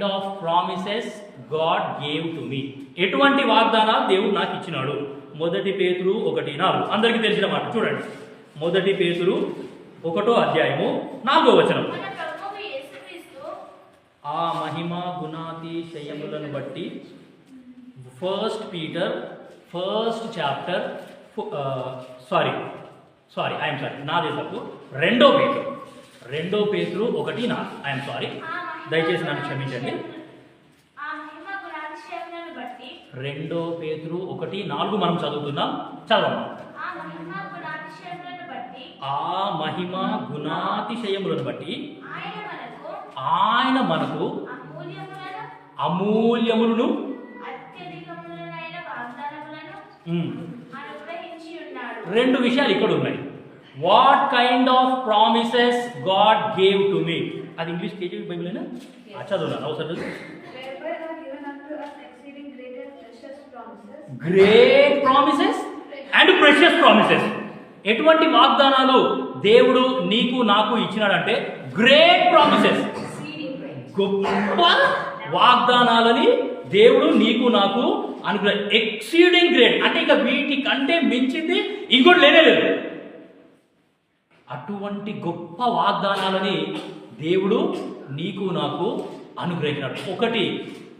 Kind of promises God gave to me ఎటువంటి వాగ్దానాలు దేవుడు నాకు ఇచ్చినాడు? మొదటి పేతురు ఒకటి నాలుగు. అందరికీ తెలిసిన మాట. చూడండి. మొదటి పేతురు ఒకటో అధ్యాయము నాలుగో వచనం. ఆ మహిమ గుణాతిశయములను బట్టి first Peter first chapter sorry sorry I'm sorry నాదే తప్పు. రెండో పేతురు. రెండో పేతురు ఒకటి నా ఐఎమ్ సారీ దయచేసి నన్ను క్షమించండి. రెండో పేతురు ఒకటి నాలుగు మనం చదువుతున్నాం. చదవండి. ఆ మహిమ గుణాతిశయములను బట్టి ఆయన మనకు అమూల్యములను రెండు విషయాలు ఇక్కడ ఉన్నాయి. What kind of promises God gave to me అది ఇంగ్లీష్ కేజీ బైబిల్ అవసరం and precious promises, great promises and precious promises ఎటువంటి వాగ్దానాలు దేవుడు నీకు నాకు ఇచ్చినాడంటే గ్రేట్ ప్రామిసెస్. గొప్ప వాగ్దానాలని దేవుడు నీకు నాకు అనుకున్న ఎక్సీడింగ్ గ్రేట్ అంటే ఇక వీటి కంటే మించింది ఇంకోటి లేనే లేదు. అటువంటి గొప్ప వాగ్దానాలని దేవుడు నీకు నాకు అనుగ్రహించినాడు. ఒకటి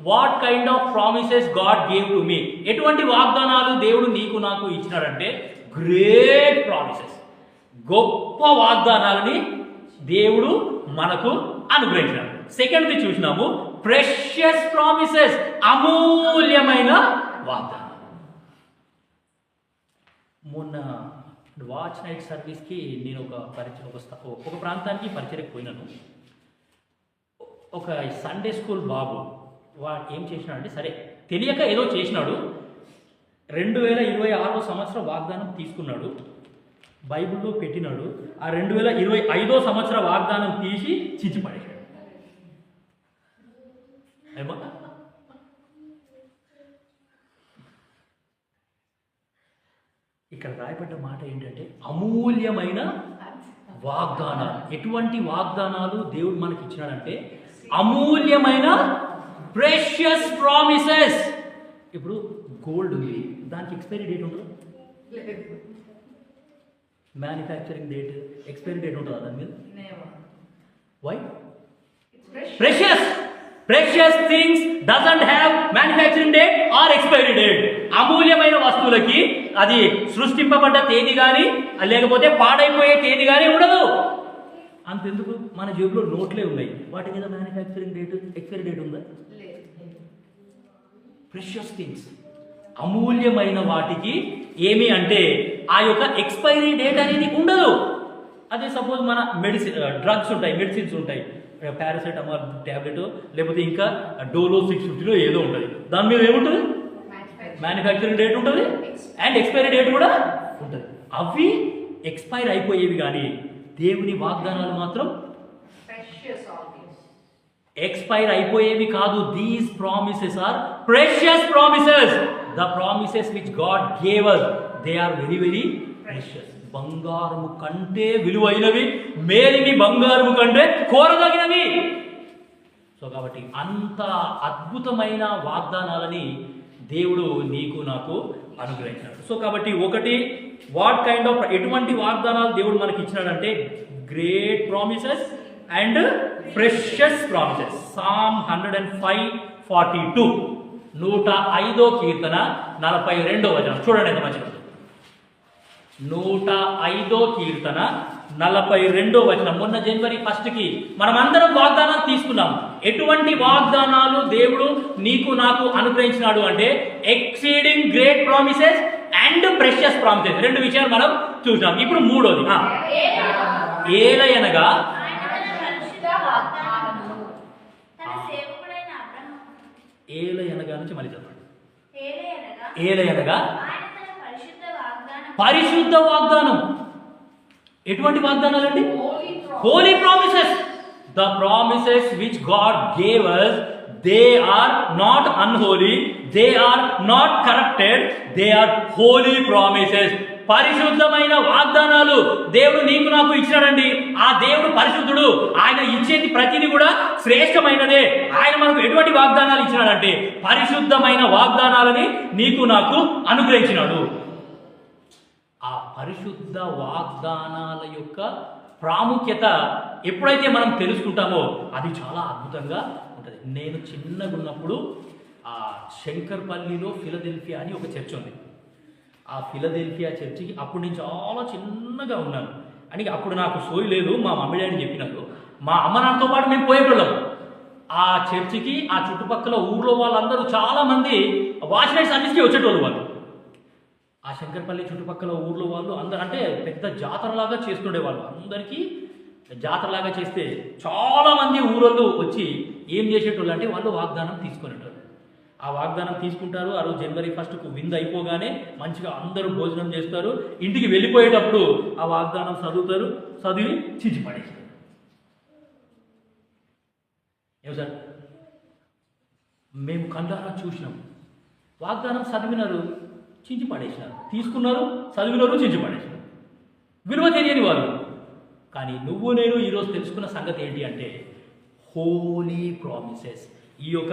what kind of promises God gave to me ఎటువంటి వాగ్దానాలు దేవుడు నీకు నాకు ఇచ్చినాడంటే గ్రేట్ ప్రామిసెస్ గొప్ప వాగ్దానాలని దేవుడు మనకు అనుగ్రహించినాడు. సెకండ్ది చూసినాము ప్రెషియస్ ప్రామిసెస్ అమూల్యమైన వాగ్దానం మొన్న వాచ్ నైట్ సర్వీస్కి నేను ఒక పరిచయం ఒక ఒక ప్రాంతానికి పరిచయకు పోయినాను. ఒక సండే స్కూల్ బాబు వా ఏం చేసినాడంటే సరే తెలియక ఏదో చేసినాడు. రెండు వేల ఇరవై ఆరో సంవత్సరం వాగ్దానం తీసుకున్నాడు. బైబిల్లో పెట్టినాడు. ఆ రెండు వేల ఇరవై ఐదో సంవత్సర వాగ్దానం తీసి చిచ్చిపడేశాడు ఏమన్నా ఏమో ఇక్కడ రాయబడ్డ మాట ఏంటంటే అమూల్యమైన వాగ్దానాలు. ఎటువంటి వాగ్దానాలు దేవుడు మనకి ఇచ్చినాడంటే అమూల్యమైన ప్రెషియస్ ప్రామిసెస్ ఇప్పుడు గోల్డ్ ఉంది. దానికి ఎక్స్పైరీ డేట్ ఉంటుంది మ్యానుఫ్యాక్చరింగ్ డేట్ ఎక్స్పైరీ డేట్ ఉంటుందా దాని మీద. Why. Precious precious things doesn't have manufacturing date or expiry date అమూల్యమైన వస్తువులకి అది సృష్టింపబడ్డ తేదీ కానీ లేకపోతే పాడైపోయే తేదీ కానీ ఉండదు. అంతెందుకు? మన జేబులో నోట్లే ఉన్నాయి. వాటి మీద మ్యానుఫ్యాక్చరింగ్ డేట్ ఎక్స్పైరీ డేట్ ఉందా? ప్రెషియస్ థింగ్స్ అమూల్యమైన వాటికి ఏమి అంటే ఆ యొక్క ఎక్స్పైరీ డేట్ అనేది ఉండదు. అదే సపోజ్ మన మెడిసిన్ డ్రగ్స్ ఉంటాయి మెడిసిన్స్ ఉంటాయి. పారాసెటమాల్ ట్యాబ్లెట్ లేకపోతే ఇంకా డోలో సిక్స్ ఫిఫ్టీలో ఏదో ఉంటుంది దాని మీద ఏముంటుంది? మ్యానుఫ్యాక్చరింగ్ డేట్ ఉంటుంది అండ్ ఎక్స్పైరీ డేట్ కూడా ఉంటుంది. అవి ఎక్స్పైర్ అయిపోయేవి కానీ దేవుని వాగ్దానాలు మాత్రం. ఎక్స్పైర్ అయిపోయేవి కాదు. These promises are precious promises the promises which God gave us they are very very precious బంగారము కంటే విలువైనవి మేలిమి బంగారము కంటే కోరదగినవి. సో కాబట్టి అంత అద్భుతమైన వాగ్దానాలని దేవుడు నీకు నాకు అనుగ్రహించాడు సో కాబట్టి ఒకటి వాట్ కైండ్ ఆఫ్ ఎటువంటి వాగ్దానాలు దేవుడు మనకి ఇచ్చినాడంటే great promises and precious promises psalm hundred and five forty two నూట ఐదో కీర్తన నలభై రెండో వచనం. చూడండి ఎంత మంచిగా నూట ఐదో కీర్తన నలభై రెండో వచనం. మొన్న జనవరి ఫస్ట్కి మనమందరం వాగ్దానాలు తీసుకున్నాం. ఎటువంటి వాగ్దానాలు దేవుడు నీకు నాకు అనుగ్రహించినాడు అంటే exceeding great promises and precious promises రెండు విషయాలు మనం చూసినాం ఇప్పుడు మూడోది. ఏలయనగా ఏలయనగా నుంచి మళ్ళీ ఏలయనగా పరిశుద్ధ వాగ్దానం. ఎటువంటి వాగ్దానాలు అండి holy promises. The promises which god gave us they are not unholy they are not corrupted they are holy promises. పరిశుద్ధమైన వాగ్దానాలు దేవుడు నీకు నాకు ఇచ్చినాడండి. ఆ దేవుడు పరిశుద్ధుడు ఆయన ఇచ్చేది ప్రతిది కూడా శ్రేష్టమైనదే. ఆయన మనకు ఎటువంటి వాగ్దానాలు ఇచ్చినాడంటే పరిశుద్ధమైన వాగ్దానాలని నీకు నాకు అనుగ్రహించినాడు. ఆ పరిశుద్ధ వాగ్దానాల యొక్క ప్రాముఖ్యత ఎప్పుడైతే మనం తెలుసుకుంటామో అది చాలా అద్భుతంగా ఉంటుంది. నేను చిన్నగా ఉన్నప్పుడు ఆ శంకర్పల్లిలో ఫిలదెల్ఫియా అని ఒక చర్చ్ ఉంది. ఆ ఫిలదెల్ఫియా చర్చికి అప్పుడు నేను చాలా చిన్నగా ఉన్నాను. అని అప్పుడు నాకు సోయి లేదు మా మమ్మీ డాడీ చెప్పినప్పుడు మా అమ్మ నాన్నతో పాటు మేము పోయేటోళ్ళం ఆ చర్చికి ఆ చుట్టుపక్కల ఊర్లో వాళ్ళందరూ చాలామంది వాష్ నైట్ సర్వీస్కి వచ్చేటోళ్ళు వాళ్ళు. ఆ శంకర్పల్లి చుట్టుపక్కల ఊర్లో వాళ్ళు అందరు అంటే పెద్ద జాతరలాగా చేస్తుండే వాళ్ళు అందరికీ జాతరలాగా చేస్తే చాలామంది ఊరోళ్ళు వచ్చి ఏం చేసేటోళ్ళు అంటే వాళ్ళు వాగ్దానం తీసుకునేటోళ్ళు ఆ వాగ్దానం తీసుకుంటారు. ఆ రోజు జనవరి ఫస్ట్కు విందు అయిపోగానే మంచిగా అందరూ భోజనం చేస్తారు. ఇంటికి వెళ్ళిపోయేటప్పుడు ఆ వాగ్దానం చదువుతారు. చదివి చించి పడేస్తారు. ఏం సార్? మేము కండారా చూసినాం. వాగ్దానం చదివినారు. చించి పడేసినారు తీసుకున్నారు చదివినారు చించి పడేసినారు విలువ తెలియని వాళ్ళు కానీ నువ్వు నేను ఈరోజు తెలుసుకున్న సంగతి ఏంటి అంటే హోలీ ప్రామిసెస్ ఈ యొక్క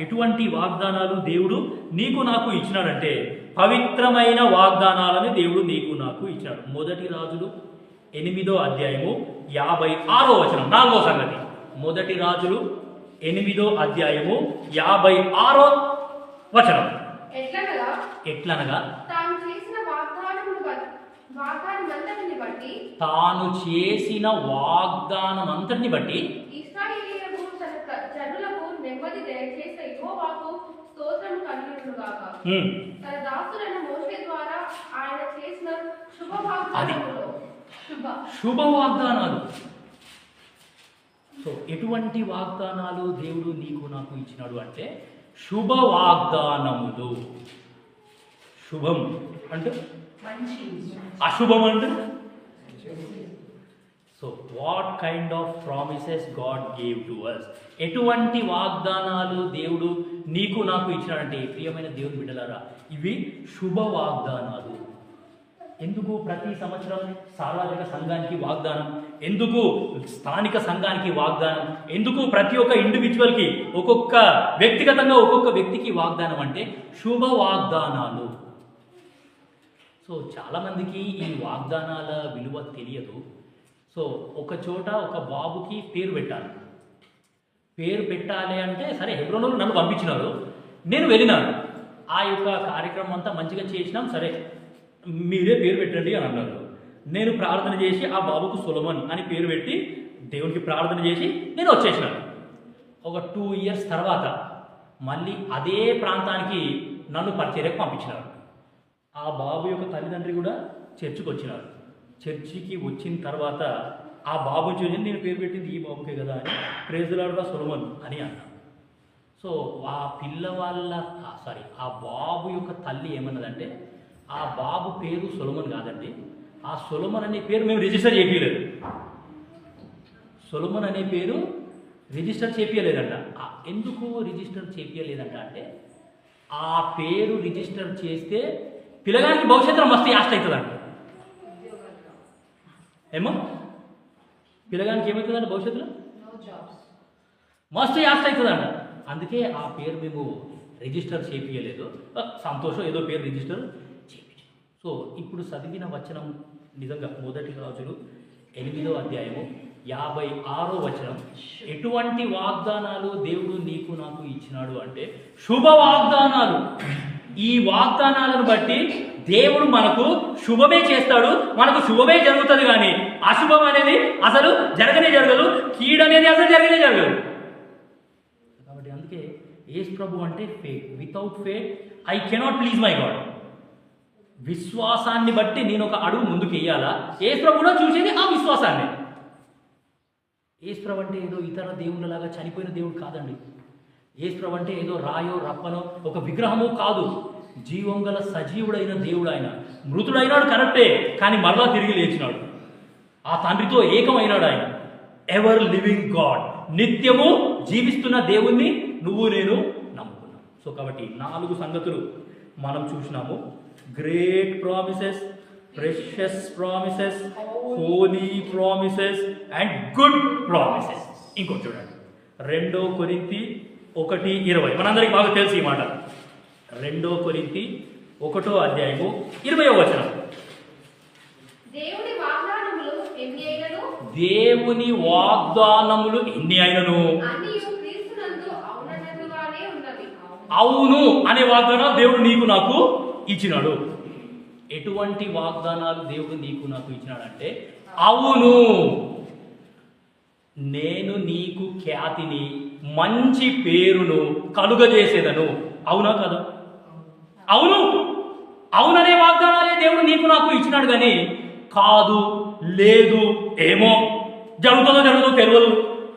ఎటువంటి వాగ్దానాలు దేవుడు నీకు నాకు ఇచ్చినాడంటే పవిత్రమైన వాగ్దానాలను దేవుడు నీకు నాకు ఇచ్చాడు మొదటి రాజులు ఎనిమిదో అధ్యాయము యాభై ఆరో వచనం నాలుగో సంగతి. మొదటి రాజులు ఎనిమిదో అధ్యాయము యాభై ఆరో వచనం. ఎట్లనగా? ఎట్లనగా? తాను చేసిన వాగ్దానమును వాగ్దానమంతటిని బట్టి తాను చేసిన వాగ్దానం అంతటిని బట్టి ఇస్రాయేలీయులకు తన ప్ర- జనులకు నెమ్మది దయచేసే యెహోవాకు స్తోత్రం కలుగునుగాక హ్మ్, తన దాసులైన మోషే ద్వారా ఆయన చేసిన శుభ వాగ్దానములు శుభ. శుభ వాగ్దానాలు సో ఎటువంటి వాగ్దానాలు దేవుడు నీకు నాకు ఇచ్చినాడు అంటే శుభ వాగ్దానములు శుభం అంటే? అశుభం అంటే? So what kind of promises God gave to us ఎటువంటి వాగ్దానాలు దేవుడు నీకు నాకు ఇచ్చినాడంటే ప్రియమైన దేవుని బిడ్డలారా ఇవి శుభ వాగ్దానాలు ఎందుకు ప్రతి సంవత్సరం సార్వత్రిక సంఘానికి వాగ్దానం? ఎందుకు స్థానిక సంఘానికి వాగ్దానం? ఎందుకు ప్రతి ఒక్క ఇండివిజువల్కి ఒక్కొక్క వ్యక్తిగతంగా ఒక్కొక్క వ్యక్తికి వాగ్దానం అంటే శుభ వాగ్దానాలు. సో చాలామందికి ఈ వాగ్దానాల విలువ తెలియదు. సో ఒక చోట ఒక బాబుకి పేరు పెట్టాలి. పేరు పెట్టాలి అంటే సరే హెబ్రోలో నన్ను పంపించినారు. నేను వెళ్ళినాను. ఆ యొక్క కార్యక్రమం అంతా మంచిగా చేసినాం సరే. మీరే పేరు పెట్టండి అని అన్నారు. నేను ప్రార్థన చేసి ఆ బాబుకు సులమన్ అని పేరు పెట్టి దేవునికి ప్రార్థన చేసి నేను వచ్చేసినాను ఒక టూ ఇయర్స్ తర్వాత మళ్ళీ అదే ప్రాంతానికి నన్ను పరిచర్యకు పంపించినారు. ఆ బాబు యొక్క తల్లిదండ్రి కూడా చర్చికి వచ్చినారు. చర్చికి వచ్చిన తర్వాత ఆ బాబు చూసి నేను పేరు పెట్టింది ఈ బాబుకే కదా అని ప్రేజులాడుగా సులమన్ అని అన్నాను సో ఆ పిల్లవాళ్ళ సారీ ఆ బాబు యొక్క తల్లి ఏమన్నదంటే ఆ బాబు పేరు సొలమన్ కాదండి. ఆ సొలమన్ అనే పేరు మేము రిజిస్టర్ చేయలేదు సొలమన్ అనే పేరు రిజిస్టర్ చేపించలేదంట ఆ ఎందుకు రిజిస్టర్ చేపించలేదంట అంటే ఆ పేరు రిజిస్టర్ చేస్తే పిల్లగానికి భవిష్యత్తులో మస్తు యాస్ట్ అవుతుందంట. ఏమో? పిల్లగానికి ఏమవుతుందంట భవిష్యత్తులో? మస్తు యాస్ట్ అవుతుందంట. అందుకే ఆ పేరు మేము రిజిస్టర్ చేపించలేదు సంతోషం ఏదో పేరు రిజిస్టర్ సో ఇప్పుడు చదివిన వచనం నిజంగా మొదటి రాజులు ఎనిమిదో అధ్యాయము యాభై ఆరో వచనం. ఎటువంటి వాగ్దానాలు దేవుడు నీకు నాకు ఇచ్చినాడు అంటే శుభ వాగ్దానాలు ఈ వాగ్దానాలను బట్టి దేవుడు మనకు శుభమే చేస్తాడు మనకు శుభమే జరుగుతుంది కానీ అశుభం అనేది అసలు జరగనే జరగదు కీడనేది అసలు జరగనే జరగదు. కాబట్టి అందుకే ఏసు ప్రభు అంటే faith without faith I cannot please my God విశ్వాసాన్ని బట్టి నేను ఒక అడుగు ముందుకు వెయ్యాలా ఏసు కూడా చూసేది ఆ విశ్వాసాన్ని. ఏసు అంటే ఏదో ఇతర దేవుళ్ళలాగా చనిపోయిన దేవుడు కాదండి. ఏసు అంటే ఏదో రాయో రప్పనో ఒక విగ్రహమో కాదు. జీవం గల సజీవుడైన దేవుడు ఆయన మృతుడైనాడు కరెక్టే కానీ మరలా తిరిగి లేచినాడు. ఆ తండ్రితో ఏకమైనాడు ఆయన. Ever living God. నిత్యము జీవిస్తున్న దేవుణ్ణి నువ్వు నేను నమ్ముకున్నాను సో కాబట్టి నాలుగు సంగతులు మనం చూసినాము. Great promises precious promises holy promises and good promises ఇంకోటి చూడండి. రెండో కొరింతి ఒకటి ఇరవై. మనందరికి బాగా తెలుసు ఈ మాట. రెండో కొరింతి ఒకటో అధ్యాయము ఇరవై వచనం. దేవుని వాగ్దానములు ఎన్ని అయినను? అవును అనే వాగ్దానాలు దేవుడు నీకు నాకు ఇచ్చినాడు. ఎటువంటి వాగ్దానాలు దేవుడు నీకు నాకు ఇచ్చినాడంటే అవును నేను నీకు ఖ్యాతిని మంచి పేరును కలుగజేసేదను. అవునా కదా? అవును. అవుననే వాగ్దానాలే దేవుడు నీకు నాకు ఇచ్చినాడు కానీ కాదు లేదు ఏమో జరుగుతుందో జరుగుతుందో తెలియదు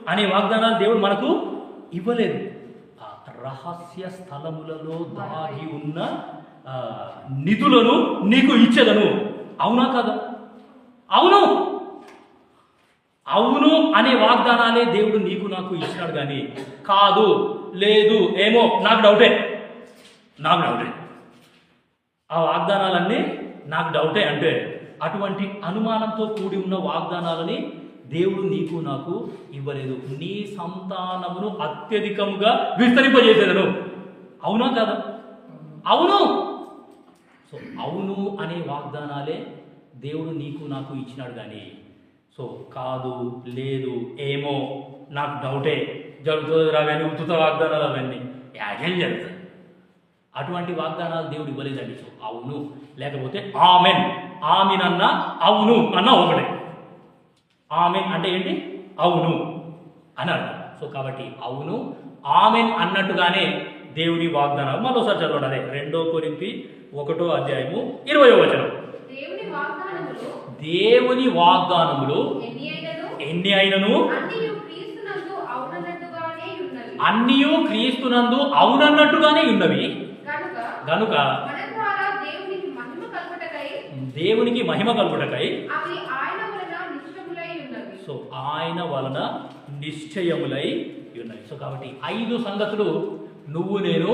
అనే వాగ్దానాలు దేవుడు మనకు ఇవ్వలేదు. రహస్య స్థలములలో దాగి ఉన్న నిధులను నీకు ఇచ్చేదను. అవునా కదా? అవును! అవును అనే వాగ్దానాలే దేవుడు నీకు నాకు ఇచ్చినాడు కానీ కాదు లేదు ఏమో నాకు డౌటే. నాకు డౌటే. ఆ వాగ్దానాలన్నీ నాకు డౌటే అంటే అటువంటి అనుమానంతో కూడి ఉన్న వాగ్దానాలని దేవుడు నీకు నాకు ఇవ్వలేదు. నీ సంతానమును అత్యధికంగా విస్తరింపజేసేదను. అవునా కదా? అవును. సో అవును అనే వాగ్దానాలే దేవుడు నీకు నాకు ఇచ్చినాడు కానీ సో కాదు లేదు ఏమో నాకు డౌటే. జరుగుతుంది రాగానే ఉత్తుత వాగ్దానాలు అవన్నీ. యాగేం జరుగుతుంది? అటువంటి వాగ్దానాలు దేవుడు ఇవ్వలేదండి. సో అవును. లేకపోతే ఆమెన్. ఆమెన్ అన్న అవును అన్న ఒకటే. ఆమెన్ అంటే ఏంటి? అవును అని అర్థం సో కాబట్టి అవును ఆమెన్ అన్నట్టుగానే దేవుని వాగ్దానాలు మరోసారి చదవండి అదే. రెండో కొరింతి ఒకటో అధ్యాయము ఇరవై వచనం. దేవుని వాగ్దానములు ఎన్ని అయినను? అన్ని క్రీస్తునందు అవునన్నట్టుగానే ఉన్నవి. గనుక దేవునికి మహిమ కలుగుటకై దేవునికి మహిమ కలుగుటకై అవి ఆయన వలన నిశ్చములై ఉన్నవి సో ఆయన వలన నిశ్చయములై ఉన్నాయి సో కాబట్టి ఐదు సంగతులు నువ్వు నేను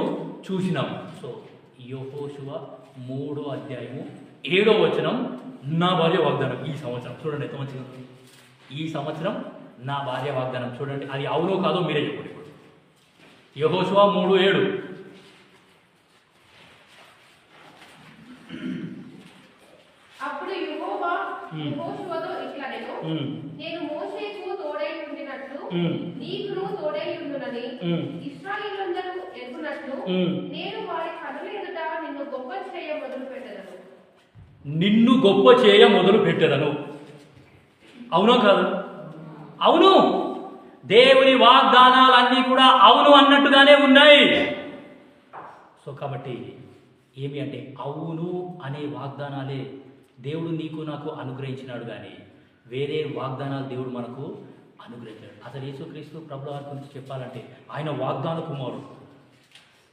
చూసినాం. సో యోహోశువ మూడో అధ్యాయము ఏడో వచనం నా భార్య వాగ్దానం ఈ సంవత్సరం. చూడండి ఎంత మంచిగా. ఈ సంవత్సరం నా భార్య వాగ్దానం. చూడండి అది అవునో కాదో మీరే చెప్పండి ఇప్పుడు. యహోశువ మూడు ఏడు. అప్పుడు యెహోవా Hmm. యెహోషువతో నీకును తోడై ఉండునని ఉమ్, ఇశ్రాయేలులందరూ ఎరుగునట్లు ఉమ్. నేను వారి కనుల ఎదుట నిన్ను గొప్ప చేయ మొదలు పెట్టదను నిన్ను గొప్ప చేయ మొదలు పెట్టెదను అవునో కాదు? అవును. దేవుని వాగ్దానాలన్నీ కూడా అవును అన్నట్టుగానే ఉన్నాయి. సో కాబట్టి ఏమి అంటే అవును అనే వాగ్దానాలే దేవుడు నీకు నాకు అనుగ్రహించినాడు కానీ వేరే వాగ్దానాలు దేవుడు మనకు అనుగ్రహించాడు. అసలు యేసుక్రీస్తు ప్రభుల గురించి చెప్పాలంటే ఆయన వాగ్దాన కుమారుడు.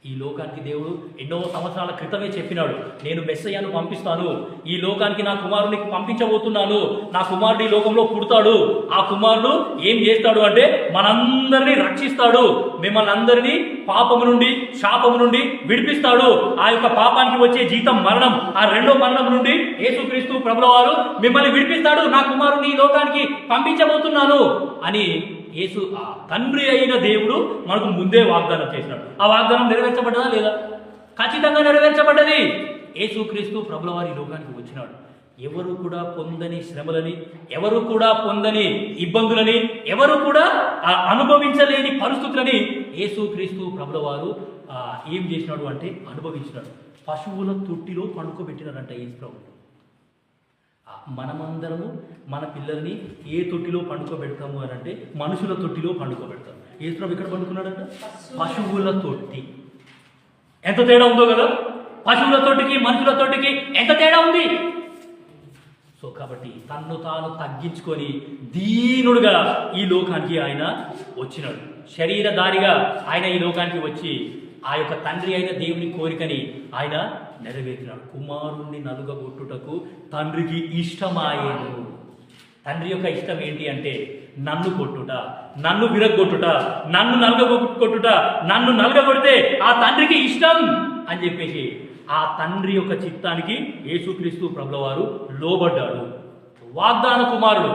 ఈ లోకానికి దేవుడు ఎన్నో సంవత్సరాల క్రితమే చెప్పినాడు. నేను మెస్సయ్యను పంపిస్తాను. ఈ లోకానికి నా కుమారుని పంపించబోతున్నాను. నా కుమారుడు ఈ లోకంలో పుడతాడు. ఆ కుమారుడు ఏం చేస్తాడు అంటే మనందరినీ రక్షిస్తాడు. మిమ్మల్ని అందరినీ పాపము నుండి శాపము నుండి విడిపిస్తాడు. ఆ యొక్క పాపానికి వచ్చే జీతం మరణం ఆ రెండో మరణం నుండి యేసుక్రీస్తు ప్రభుల వారు మిమ్మల్ని విడిపిస్తాడు. నా కుమారుని ఈ లోకానికి పంపించబోతున్నాను అని యేసు ఆ తండ్రి అయిన దేవుడు మనకు ముందే వాగ్దానం చేసినాడు. ఆ వాగ్దానం నెరవేర్చబడ్డదా లేదా? ఖచ్చితంగా నెరవేర్చబడ్డది. యేసుక్రీస్తు ప్రభుల వారి లోకానికి వచ్చినాడు. ఎవరు కూడా పొందని శ్రమలని ఎవరు కూడా పొందని ఇబ్బందులని ఎవరు కూడా ఆ, అనుభవించలేని పరిస్థితులని యేసుక్రీస్తు ప్రభుల వారు ఏం చేసినాడు అంటే అనుభవించినాడు. పశువుల తొట్టిలో పండుకోబెట్టినారంట యేసు ప్రభు. మనమందరము మన పిల్లల్ని ఏ తొట్టిలో పండుకోబెడతాము అని అంటే మనుషుల తొట్టిలో పండుకోబెడతాం. యేసుప్రభు ఎక్కడ పండుకున్నాడంట? పశువుల తొట్టి. ఎంత తేడా ఉందో కదా? పశువుల తొట్టికి మనుషుల తొట్టికి ఎంత తేడా ఉంది? సో కాబట్టి తన్ను తాను తగ్గించుకొని దీనుడుగా ఈ లోకానికి ఆయన వచ్చినాడు. శరీరధారిగా ఆయన ఈ లోకానికి వచ్చి ఆ యొక్క తండ్రి అయిన దేవుని కోరికని ఆయన నెరవేర్చిన కుమారుణ్ణి నలుగగొట్టుటకు తండ్రికి ఇష్టమాయేను. తండ్రి యొక్క ఇష్టం ఏంటి అంటే నన్ను కొట్టుట నన్ను విరగొట్టుట నన్ను నలగగొట్టుట నన్ను నలగగొడితే ఆ తండ్రికి ఇష్టం అని చెప్పేసి ఆ తండ్రి యొక్క చిత్తానికి యేసుక్రీస్తు ప్రభులవారు లోబడ్డాడు. వాగ్దాన కుమారుడు.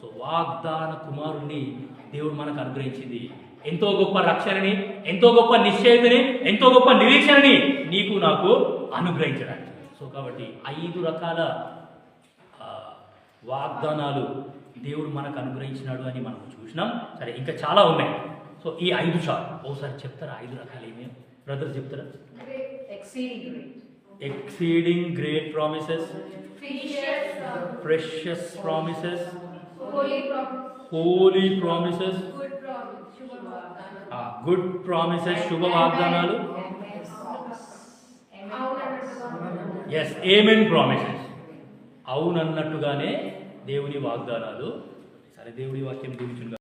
సో వాగ్దాన కుమారుణ్ణి దేవుడు మనకు అనుగ్రహించింది. ఎంతో గొప్ప రక్షణని ఎంతో గొప్ప నిశ్చయితని ఎంతో గొప్ప నిరీక్షణని నీకు నాకు అనుగ్రహించడానికి. సో కాబట్టి ఐదు రకాల వాగ్దానాలు దేవుడు మనకు అనుగ్రహించినాడు అని మనం చూసినాం. సరే ఇంకా చాలా ఉన్నాయి. సో ఈ ఐదు చాలు. ఓసారి చెప్తారా ఐదు రకాలు ఏమేమి బ్రదర్ చెప్తారా. Exceeding great promises precious promises holy promises. Good promises శుభ వాగ్దానాలు ఎస్ ఏమెన్ ప్రామిసెస్ అవునన్నట్టుగానే దేవుని వాగ్దానాలు. సరే దేవుని వాక్యం దీవించుగా